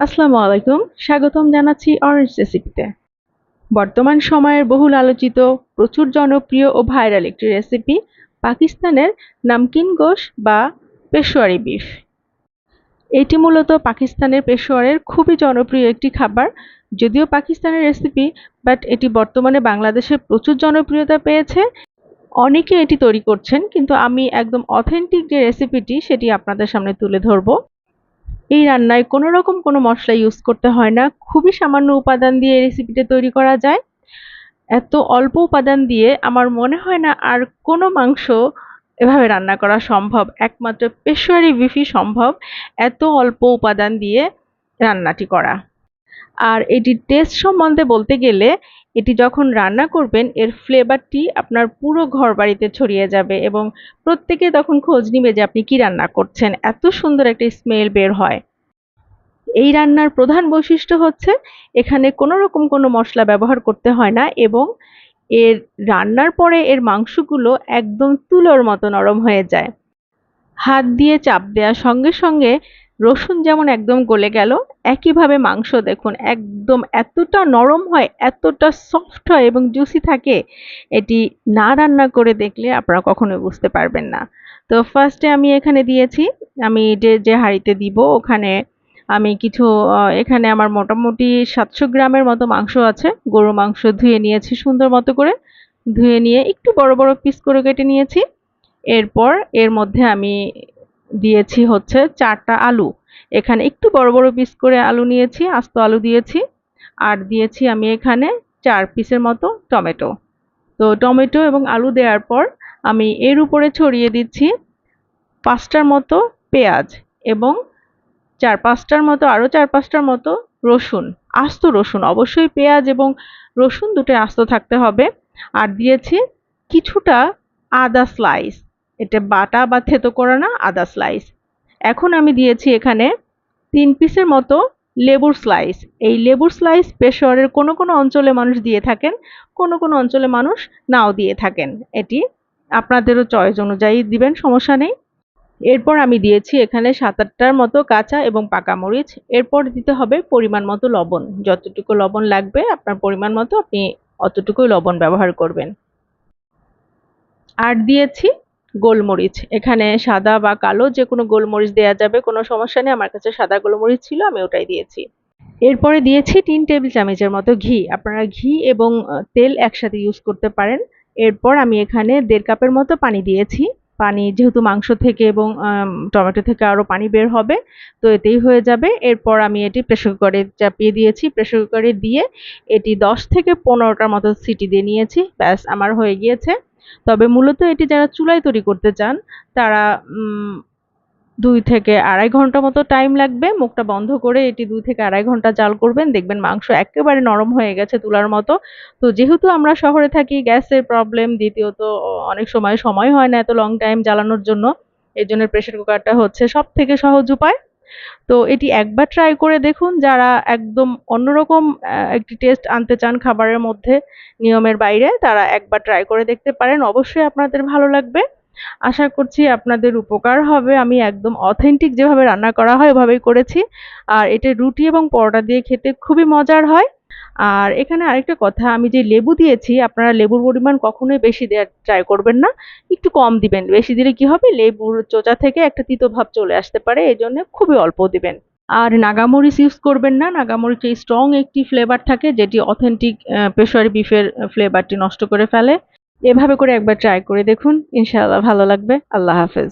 আসসালামু আলাইকুম, স্বাগতম জানাচ্ছি অরেঞ্জ রেসিপিতে বর্তমান সময়ের বহুল আলোচিত, প্রচুর জনপ্রিয় ও ভাইরাল একটি রেসিপি পাকিস্তানের নামকিন গোশ বা পেশোয়ারি বিফ এটি মূলত পাকিস্তানের পেশোয়ারের খুবই জনপ্রিয় একটি খাবার, যদিও পাকিস্তানের রেসিপি বাট এটি বর্তমানে বাংলাদেশে প্রচুর জনপ্রিয়তা পেয়েছে। অনেকে এটি তৈরি করছেন, কিন্তু আমি একদম অথেন্টিক যে রেসিপিটি সেটি আপনাদের সামনে তুলে ধরবো। এই রান্নায় কোনো রকম কোনো মশলা ইউজ করতে হয় না। খুবই সামান্য উপাদান দিয়ে এই রেসিপিটা তৈরি করা যায়। এত অল্প উপাদান দিয়ে আমার মনে হয় না আর কোনো মাংস এভাবে রান্না করা সম্ভব। একমাত্র পেশোয়ারি বিফি সম্ভব। এত অল্প উপাদান দিয়ে রান্নাটি করা। আর এটির টেস্ট সম্বন্ধে বলতে গেলে এটি যখন রান্না করবেন, এর ফ্লেভারটি আপনার পুরো ঘর বাড়িতে ছড়িয়ে যাবে এবং প্রত্যেকে তখন খোঁজ নিবে যে আপনি কি রান্না করছেন। এত সুন্দর একটা স্মেল বের হয়। এই রান্নার প্রধান বৈশিষ্ট্য হচ্ছে, এখানে কোনো রকম কোনো মশলা ব্যবহার করতে হয় না এবং এর রান্নার পরে এর মাংসগুলো একদম তুলোর মতো নরম হয়ে যায়। হাত দিয়ে চাপ দেওয়ার সঙ্গে সঙ্গে রসুন যেমন একদম গলে গেল, একইভাবে মাংস দেখুন একদম এতটা নরম হয়, এতটা সফট হয় এবং জুসি থাকে, এটি না রান্না করে দেখলে আপনারা কখনোই বুঝতে পারবেন না। তো ফার্স্টে আমি এখানে দিয়েছি, আমি যে যে হাঁড়িতে দিব ওখানে আমি কিছু এখানে আমার মোটামুটি সাতশো গ্রামের মতো মাংস আছে গরু মাংস ধুয়ে নিয়েছি সুন্দর মতো করে, ধুয়ে নিয়ে একটু বড় বড় পিস করে কেটে নিয়েছি। এরপর এর মধ্যে আমি দিয়েছি হচ্ছে চারটা আলু। এখানে একটু বড় বড় পিস করে আলু নিয়েছি, আস্ত আলু দিয়েছি। আর দিয়েছি আমি এখানে চার পিসের মতো টমেটো। তো টমেটো এবং আলু দেওয়ার পর আমি এর উপরে ছড়িয়ে দিচ্ছি পাঁচটার মতো পেঁয়াজ এবং চার পাঁচটার মতো, আরও চার পাঁচটার মতো রসুন, আস্ত রসুন। অবশ্যই পেঁয়াজ এবং রসুন দুটোই আস্ত থাকতে হবে। আর দিয়েছি কিছুটা আদা স্লাইস এটা বাটা বা থেতো করা না, আদা স্লাইস এখন আমি দিয়েছি এখানে তিন পিসের মতো লেবুর স্লাইস এই লেবুর স্লাইস পেশোয়ারের কোনো কোনো অঞ্চলে মানুষ দিয়ে থাকেন, কোনো কোনো অঞ্চলে মানুষ নাও দিয়ে থাকেন। এটি আপনাদেরও চয়েস অনুযায়ী দিবেন, সমস্যা নেই। এরপর আমি দিয়েছি এখানে সাত আটটার মতো কাঁচা এবং পাকা মরিচ। এরপর দিতে হবে পরিমাণ মতো লবণ। যতটুকু লবণ লাগবে, আপনার পরিমাণ মতো আপনি অতটুকুই লবণ ব্যবহার করবেন। আর দিয়েছি গোলমরিচ। এখানে সাদা বা কালো যে কোনো গোলমরিচ দেওয়া যাবে, কোনো সমস্যা নেই। আমার কাছে সাদা গোলমরিচ ছিল, আমি ওটাই দিয়েছি। এরপরে দিয়েছি তিন টেবিল চামচের মতো ঘি। আপনারা ঘি এবং তেল একসাথে ইউজ করতে পারেন। এরপর আমি এখানে দেড় কাপের মতো পানি দিয়েছি। পানি যেহেতু মাংস থেকে এবং টমেটো থেকে আরও পানি বের হবে, তো এতেই হয়ে যাবে। এরপর আমি এটি প্রেশার কুকারে চাপিয়ে দিয়েছি। প্রেশার কুকারে দিয়ে এটি দশ থেকে পনেরোটার মতো সিটি দিয়ে নিয়েছি। ব্যাস, আমার হয়ে গিয়েছে। তবে মূলত এটি যারা চুলায় তৈরি করতে চান, তারা দুই থেকে আড়াই ঘণ্টা মতো টাইম লাগবে। মুখটা বন্ধ করে এটি দুই থেকে আড়াই ঘণ্টা জাল করবেন। দেখবেন মাংস একেবারে নরম হয়ে গেছে তুলার মতো। তো যেহেতু আমরা শহরে থাকি, গ্যাসের প্রবলেম দ্বিতীয়ত অনেক সময় সময় হয় না এত লং টাইম জ্বালানোর জন্য। এই জন্য প্রেশার কুকারটা হচ্ছে সব থেকে সহজ উপায়। তো এটি একবার ট্রাই করে দেখুন, যারা একদম অন্যরকম একটি টেস্ট আনতে চান খাবারের মধ্যে নিয়মের বাইরে, তারা একবার ট্রাই করে দেখতে পারেন। অবশ্যই আপনাদের ভালো লাগবে। আশা করছি আপনাদের উপকার হবে। আমি একদম অথেন্টিক যেভাবে রান্না করা হয়, ওভাবেই করেছি। আর এটা রুটি এবং পরোটা দিয়ে খেতে খুবই মজার হয়। আর এখানে আরেকটা কথা, আমি যে লেবু দিয়েছি, আপনারা লেবুর পরিমাণ কখনোই বেশি দেওয়ার ট্রাই করবেন না। একটু কম দিবেন। বেশি দিলে কি হবে? লেবুর চোচা থেকে একটা তিতো ভাব চলে আসতে পারে এই জন্য খুবই অল্প দিবেন। আর নাগামরিচ ইউজ করবেন না। নাগামরিচে স্ট্রং একটি ফ্লেভার থাকে, যেটি অথেন্টিক পেশোয়ারি বিফের ফ্লেভারটি নষ্ট করে ফেলে। এভাবে করে একবার ট্রাই করে দেখুন। ইনশাআল্লাহ ভালো লাগবে। আল্লাহ হাফেজ।